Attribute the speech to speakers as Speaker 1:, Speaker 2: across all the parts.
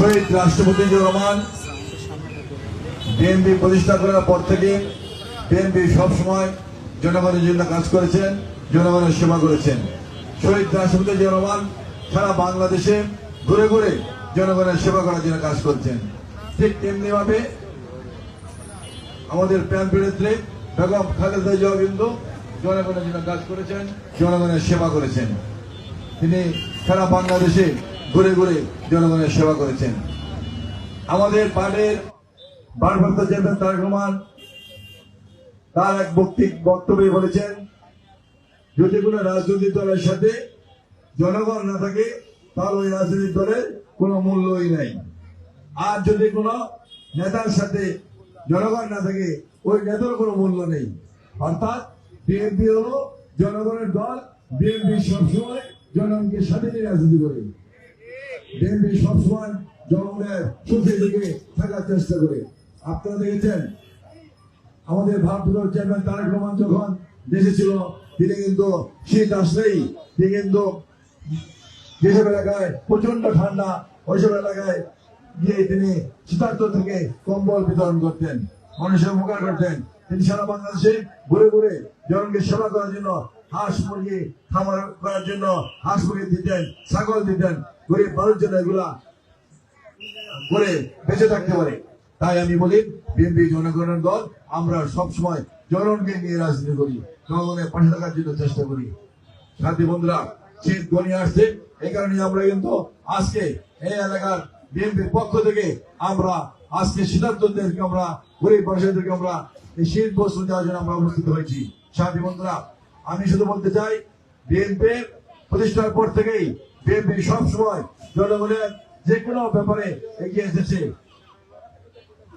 Speaker 1: শহীদ রাষ্ট্রপতি রহমান, বিএনপি প্রতিষ্ঠা করার পর থেকে বিএনপি সবসময় জনগণের জন্য কাজ করেছেন, জনগণের সেবা করেছেন। শহীদ রাষ্ট্রপতি রহমান সারা বাংলাদেশে ঘুরে ঘুরে জনগণের সেবা করার জন্য কাজ করছেন। ঠিক তেমনি ভাবে আমাদের প্রাণ নেত্রী বেগম খালেদা জিয়া বিন্দু জনগণের জন্য কাজ করেছেন, জনগণের সেবা করেছেন। তিনি সারা বাংলাদেশে ঘুরে ঘুরে জনগণের সেবা করেছেন। আমাদের পার্টির ভারপ্রাপ্ত চেয়ারম্যান তারেক রহমান তার এক বক্তৃ- বক্তব্যে বলেছেন যদি কোনো রাজনৈতিক দলের সাথে জনগণ না থাকে তাহলে ওই রাজনৈতিক দলের কোনো মূল্যই নাই। আর যদি কোনো নেতার সাথে জনগণ না থাকে, ওই নেতার কোনো মূল্য নেই। অর্থাৎ বিএনপি হলো জনগণের দল, বিএনপি সবসময় জনগণকে সাথে নিয়ে রাজনীতি করে। বিএনপি সবসময় জনগণের সুখে দিকে থাকার চেষ্টা করে। আপনারা দেখেছেন, আমাদের ভারতীয় চেয়ারম্যান তারেক রহমান যখন দেশে ছিল, তিনি কিন্তু শীত আসলেই, তিনি কিন্তু যেসব এলাকায় প্রচণ্ড ঠান্ডা, ওইসব এলাকায় গিয়ে তিনি শীতার্থ থেকে কম্বল বিতরণ করতেন, মানুষের উপকার করতেন। তিনি সারা বাংলাদেশে ঘুরে ঘুরে জনকে সেবা করার জন্য হাঁস মুরগি খামার করার জন্য হাঁস মুরগি দিতেন, ছাগল দিতেন। গরিব মানুষ জন্য এগুলা করে বেঁচে থাকতে পারে। তাই আমি বলি, বিএনপি জনগণের দল, আমরা সবসময় জনগণকে নিয়ে রাজনীতি করি, জনগণের পাশে থাকার জন্য চেষ্টা করি। সাথী বন্ধুরা, শীত গনিয়ে আসছে, এই কারণে আমরা কিন্তু আজকে এই এলাকার বিএনপির পক্ষ থেকে আমরা আজকে সিদ্ধান্তদেরকে আমরা, গরিব মানুষদেরকে আমরা এই শীত বস্ত্র দেওয়ার জন্য আমরা উপস্থিত হয়েছি। সাথী বন্ধুরা, আমি শুধু বলতে চাই, বিএনপি প্রতিষ্ঠার পর থেকেই বিএনপি সবসময় জনগণের যে কোনো ব্যাপারে এগিয়ে এসেছে।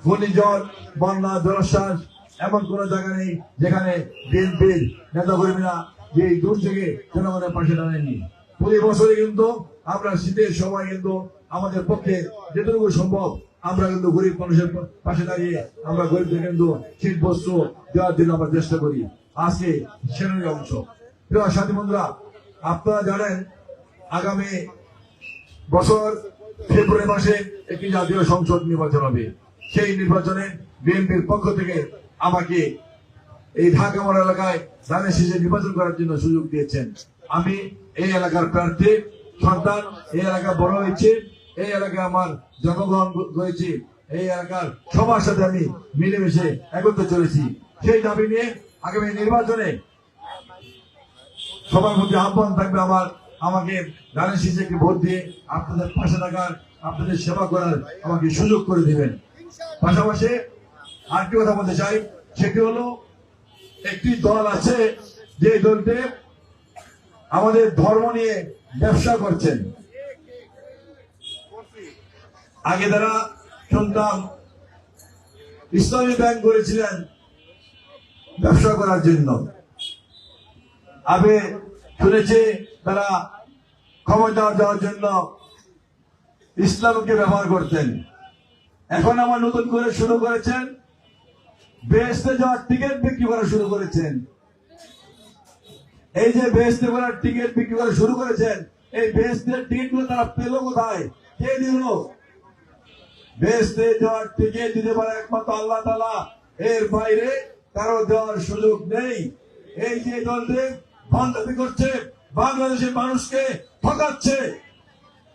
Speaker 1: ঘূর্ণিঝড়, বন্যা জলশ্বাস এমন কোন জায়গা নেই যেখানে বিএনপির নেতা কর্মীরা যে দুর্যোগে জনগণের পাশে দাঁড়ায়নি। প্রতি বছরে কিন্তু আমরা শীতের সময় কিন্তু আমাদের পক্ষে যেটুকু সম্ভব আমরা কিন্তু গরিব মানুষের পাশে দাঁড়িয়ে আমরা গরিবদের কিন্তু শীত বস্ত্র দেওয়ার জন্য আমরা চেষ্টা করি। আজকে সেনারই অংশ। প্রিয় সাথী বন্ধুরা, আপনারা জানেন আগামী বছর ফেব্রুয়ারি মাসে একটি জাতীয় সংসদ নির্বাচন হবে। সেই নির্বাচনে বিএনপির পক্ষ থেকে আমাকে এই ঢাকা মোড় এলাকায় ধানের শীষে নির্বাচন করার জন্য সুযোগ দিয়েছেন। আমি এই এলাকার প্রার্থী, সন্তান, এই এলাকা বড় হয়েছে, এই এলাকায় আমার জন্মগ্রহণ হয়েছে এই এলাকার সবার সাথে আমি মিলেমিশে একত্রে চলেছি। সেই দাবি নিয়ে আগামী নির্বাচনে সবার মধ্যে আহ্বান থাকবে আমার আমাকে ধানের শীষকে ভোট দিয়ে আপনাদের পাশে থাকার আপনাদের সেবা করার আমাকে সুযোগ করে দিবেন। পাশাপাশি আরেকটি কথা বলতে চাই, সেটি হলো, একটি দল আছে যে দলটি আমাদের ধর্ম নিয়ে ব্যবসা করছেন। আগে তারা শুনতাম, ইসলামী ব্যাংক করেছিলেন ব্যবসা করার জন্য। আগে শুনেছি তারা ক্ষমতা দেওয়ার জন্য ইসলামকে ব্যবহার করতেন। এখন আমার নতুন করে শুরু করেছেন। বেহেস্তে যাওয়ার টিকিট বিক্রি করা শুরু করেছেন। এই যে বেহেস্তে করার টিকিট বিক্রি করা শুরু করেছেন, এই বেহেস্তের টিকিটগুলো তারা পেল কোথায়? কে দিল? বেহেস্তে যাওয়ার টিকিট দিতে পারে একমাত্র আল্লাহ তালা এর বাইরে কারও দেওয়ার সুযোগ নেই। এই যে দলটি বান্ধবী করছে বাংলাদেশের মানুষকে ঠকাচ্ছে।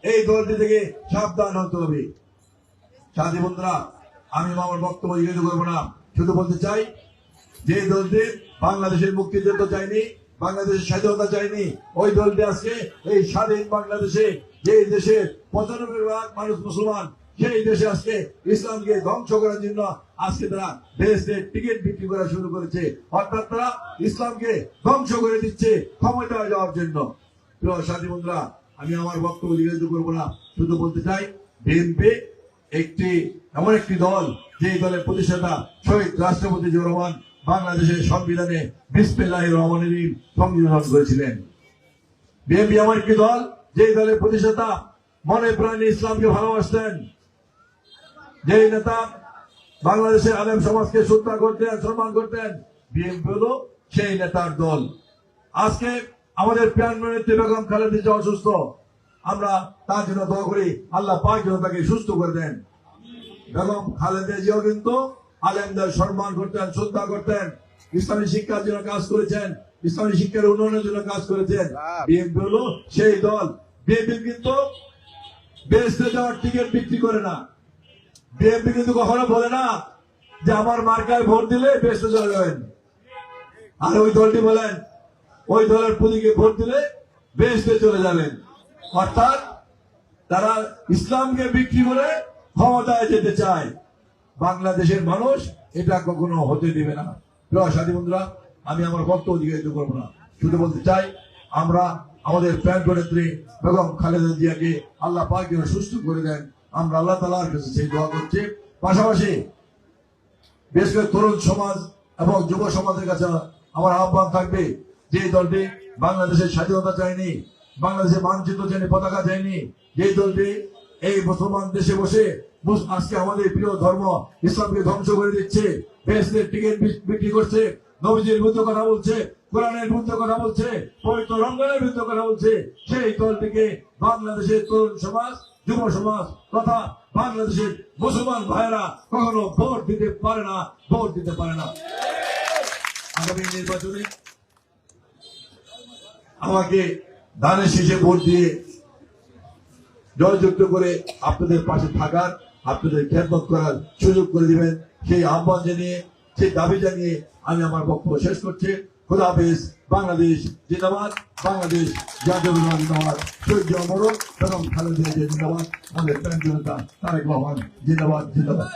Speaker 1: এই দলটি থেকে সাবধান হতে হবে। সাথী বন্ধুরা, আমি আমার বক্তব্য জিজ্ঞেস করব না। শুধু বলতে চাই, যে দলটি বাংলাদেশের মুক্তিযুদ্ধ চাইনি বাংলাদেশের স্বাধীনতা চাইনি ওই দলটি আজকে এই স্বাধীন বাংলাদেশে, যে দেশের পঁচানব্বই ভাগ মানুষ মুসলমান সেই দেশে আজকে ইসলামকে ধ্বংস করার জন্য আজকে তারা দেশের টিকিট বিক্রি করা শুরু করেছে। অর্থাৎ তারা ইসলামকে ধ্বংস করে দিচ্ছে ক্ষমতা যাওয়ার জন্য। প্রিয় সাথী বন্ধুরা, আমি আমার বক্তব্য জিজ্ঞেস করব না। শুধু বলতে চাই, বিএনপি একটি, এমন একটি দল যে দলের প্রতিষ্ঠাতা শহীদ রাষ্ট্রপতি জিয়া রহমান বাংলাদেশের সংবিধানে বিসমিল্লাহ রহমানের সংযোজন করেছিলেন। বিএনপি এমন একটি দল যে দলের প্রতিষ্ঠাতা মনে প্রাণে ইসলামকে ভালোবাসতেন। যে নেতা বাংলাদেশের আলেম সমাজকে শ্রদ্ধা করতেন সম্মান করতেন বিএনপি হলো সেই নেতার দল। আজকে আমাদের প্রাণ বেগম খালেদা জিয়া অসুস্থ। আমরা তার জন্য দোয়া করি আল্লাহ পাক যেন তাকে সুস্থ করে দেন। বেগম খালেদা জিয়াও কিন্তু আলেমদের সম্মান করতেন শ্রদ্ধা করতেন ইসলামী শিক্ষার জন্য কাজ করেছেন ইসলামী শিক্ষার উন্নয়নের জন্য কাজ করেছেন। বিএনপি হলো সেই দল। বিএনপি কিন্তু বেসতে যাওয়ার টিকিট বিক্রি করে না। বিএনপি কিন্তু কখনো বলে না যে আমার মার্কায় ভোট দিলে বেসতে চলে আর ওই দলটি বলেন, ওই দলের প্রতীকে ভোট দিলে বেসতে চলে যাবেন অর্থাৎ তারা ইসলামকে বিক্রি করে ক্ষমতায় যেতে চায়। বাংলাদেশের মানুষ এটা কখনো হতে দিবে না। প্রিয় সাথী বন্ধুরা, আমি আমার বক্তব্য অধিকারিত করব না। শুধু বলতে চাই, আমরা আমাদের প্যান্ট নেত্রী বেগম খালেদা জিয়াকে আল্লাহ পাক সুস্থ করে দেন। আমরা আল্লাহ তালার কাছে সেই দোয়া করছি। পাশাপাশি বিশেষ করে তরুণ সমাজ এবং যুব সমাজের কাছে আমার আহ্বান থাকবে যে দলটি বাংলাদেশের স্বাধীনতা চায়নি, বাংলাদেশের মানচিত্র চায়নি, পতাকা চায়নি, যে দলটি এই মুসলমান দেশে বসে আজকে আমাদের প্রিয় ধর্ম ইসলামকে ধ্বংস করে দিচ্ছে বেসদের টিকিট বিক্রি করছে, নবীজির বিরুদ্ধে কথা বলছে, কোরআনের বিরুদ্ধে কথা বলছে, পবিত্র রমজানের বিরুদ্ধে কথা বলছে। সেই দলটিকে বাংলাদেশের তরুণ সমাজ যুব সমাজ তথা বাংলাদেশের মুসলমান ভাইয়েরা কখনো ভোট দিতে পারে না, ভোট দিতে পারে না। আগামী নির্বাচনে আমাকে ধানের শীষে ভোট দিয়ে জয়যুক্ত করে আপনাদের পাশে থাকার, আপনাদের খেদমত করার সুযোগ করে দিবেন। সেই আহ্বান জানিয়ে, সেই দাবি জানিয়ে আমি আমার বক্তব্য শেষ করছি। খুদা হাফিজ বাংলাদেশ জিন্দাবাদ বাংলাদেশ জাতীয় জিন্দাবাদ সূর্য অমর এবং খালেদিয়া জিন্দাবাদ আমাদের প্যান জনতা তারেক রহমান জিন্দাবাদ জিন্দাবাদ